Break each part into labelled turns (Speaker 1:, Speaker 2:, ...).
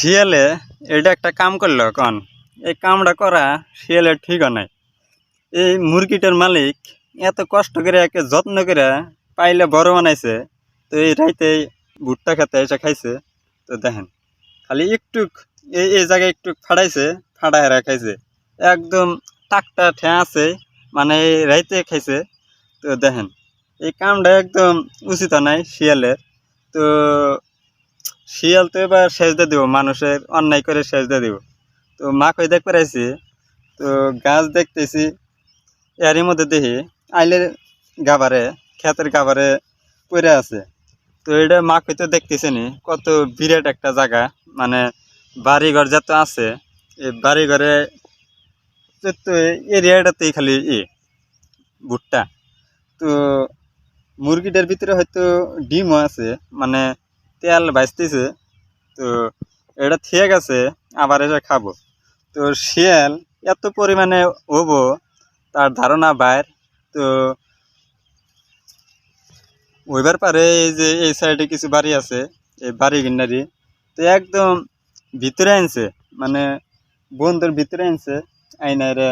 Speaker 1: শিয়ালে এটা একটা কাম করল কন এই কামটা করা শিয়ালের ঠিক নাই। এই মুরগিটার মালিক এত কষ্ট করে একে যত্ন করে পাইলে বড় বানাইছে, তো এই রাইতে ভুট্টা খেতে এসে খাইছে। তো দেখেন, খালি একটু এই এই জায়গায় একটু ফাড়াইছে ফাড়া হেরা খাইছে। একদম টাকটা ঠেঁ আছে মানে এই রাইতে খাইছে। তো দেখেন, এই কামটা একদম উচিত নাই শিয়ালের। তো শিয়াল তো এবার সেজদা দিব, মানুষের অন্যায় করে সেজদা দিব। তো মা কই দেখ পেরাইছি, তো গাছ দেখতেছি, এরই মধ্যে দেখি আইলের গাবারে, ক্ষেতের গাবারে পড়ে আছে। তো এটা মা কই তো দেখতেছে নি, কত বিরাট একটা জায়গা মানে বাড়িঘর যত আছে, এই বাড়িঘরে তো এরিয়াটাতেই খালি ই, ভুট্টা। তো মুরগিটার ভিতরে হয়তো ডিমও আছে মানে তেল ভাজতেছে, তো এটা ঠিক আছে আবার এসে খাব। তো শিয়াল এত পরিমাণে হব তার ধারণা বাইর, তো ওইবার পারে এই যে এই সাইডে কিছু বাড়ি আছে, এই বাড়ি গিন্নারি তো একদম ভিতরে আনছে মানে বন্ধুর ভিতরে আনছে আইনারে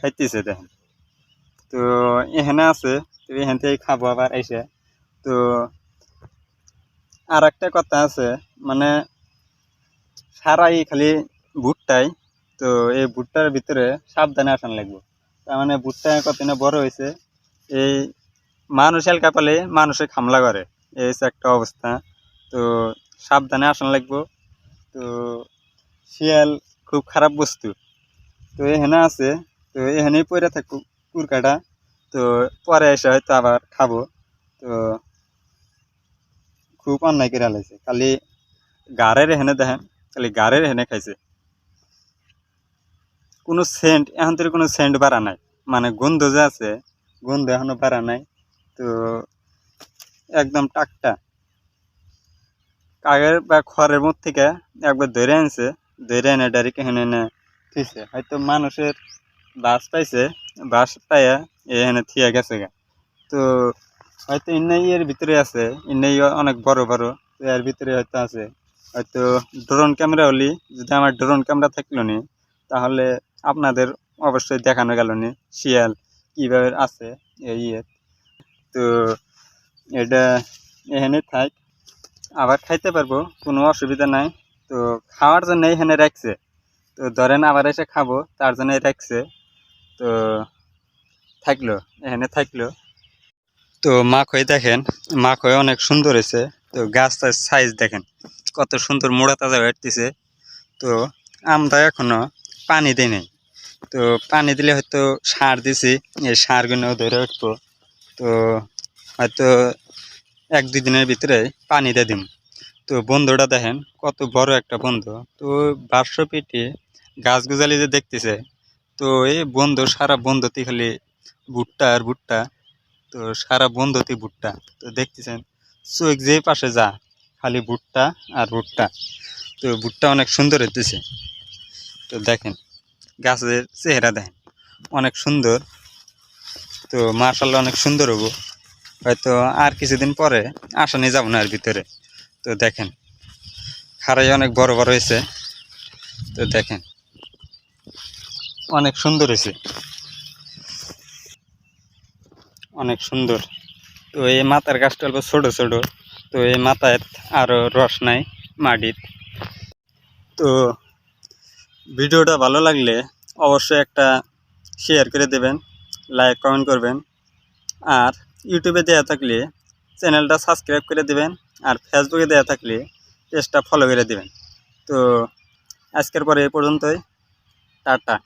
Speaker 1: খাইতেছে দেখেন। তো এখানে আছে, তো এখান থেকে খাব আবার এসে। তো আর একটা কথা আছে মানে সারাই খালি ভুট্টাই, তো এই ভুট্টার ভিতরে সাবধানে আসান লাগবে। তার মানে ভুট্টা কতদিনে বড় হয়েছে, এই মানুষ এলকা পালে মানুষে খামলা করে, এই একটা অবস্থা। তো সাবধানে আসান লাগবো, তো শিয়াল খুব খারাপ বস্তু। তো এখানে আছে, তো এখানেই পড়ে থাকুক কুরকাটা, তো পরে এসে হয়তো আবার খাব। তো খুব অন্যায় করে লাইছে খালি গাড়ের হেনে দেখেন খালি গাড়ের হেনে খাইছে। কোনো সেন্ট এখন তো কোনো সেন্ট বাড়া নাই। মানে গন্ধ যে আছে, গন্ধ এখনও বাড়া নাই। তো একদম টাকটা। কাগের বা খড়ের মধ্যে থেকে একবার ধরে আনছে ধরে এনে ডাইরেক্ট এখানে এনে থুইছে হয়তো মানুষের বাস পাইছে বাস পাইয়া এ এখানে থিয়া গেছে গা তো হয়তো ইন্নাই এর ভিতরে আছে ইন্নাই অনেক বড় বড়, এর ভিতরে হয়তো আছে। হয়তো ড্রোন ক্যামেরা হলি, যদি আমার ড্রোন ক্যামেরা থাকল নি, তাহলে আপনাদের অবশ্যই দেখানো গেল নি, শিয়াল কীভাবে আছে এই তো এটা এখানে থাক, আবার খাইতে পারব, কোনো অসুবিধা নাই। তো খাওয়ার জন্য এখানে রাখছে। তো ধরেন আবার এসে খাব, তার জন্য রাখছে। তো থাকল, এখানে থাকল। তো মাখই দেখেন মাখই অনেক সুন্দর হয়েছে তো গাছটার সাইজ দেখেন, কত সুন্দর মোড়া তাজা উঠতেছে। তো আমরা এখনও পানি দিই নাই। তো পানি দিলে হয়তো সার দিছি, এই সারগুলো ধরে উঠবো। তো হয়তো এক দুই দিনের ভিতরে পানি দিয়ে দিম। তো বন্ধুটা দেখেন, কত বড় একটা বন্ধু। তো বারশো পিঠে গাছ গুজালি যে দেখতেছে, তো এই বন্ধু, সারা বন্ধুতে খালি ভুট্টা আর ভুট্টা। তো সারা বন্ধুতে ভুট্টা। তো দেখতেছেন চোখ যে পাশে যা, খালি ভুট্টা আর ভুট্টা। তো ভুট্টা অনেক সুন্দর হইতেছে। তো দেখেন, গাছের চেহারা দেখেন, অনেক সুন্দর। তো মার্শাল্লাহ অনেক সুন্দর হব। হয়তো আর কিছুদিন পরে আসা নিয়ে যাব না আর ভিতরে। তো দেখেন খারাই অনেক বড় বড় হয়েছে তো দেখেন, অনেক সুন্দর হয়েছে অনেক সুন্দর। তো এই মাথার গাছটা অল্প ছোট ছোট, তো এই মাথায় আরও রস নাই, মাটির। তো ভিডিওটা ভালো লাগলে অবশ্যই একটা শেয়ার করে দেবেন লাইক কমেন্ট করবেন। আর ইউটিউবে দেওয়া থাকলে চ্যানেলটা সাবস্ক্রাইব করে দেবেন, আর ফেসবুকে দেওয়া থাকলে পেজটা ফলো করে দেবেন। তো আজকের পরে এ পর্যন্তই। টাটা।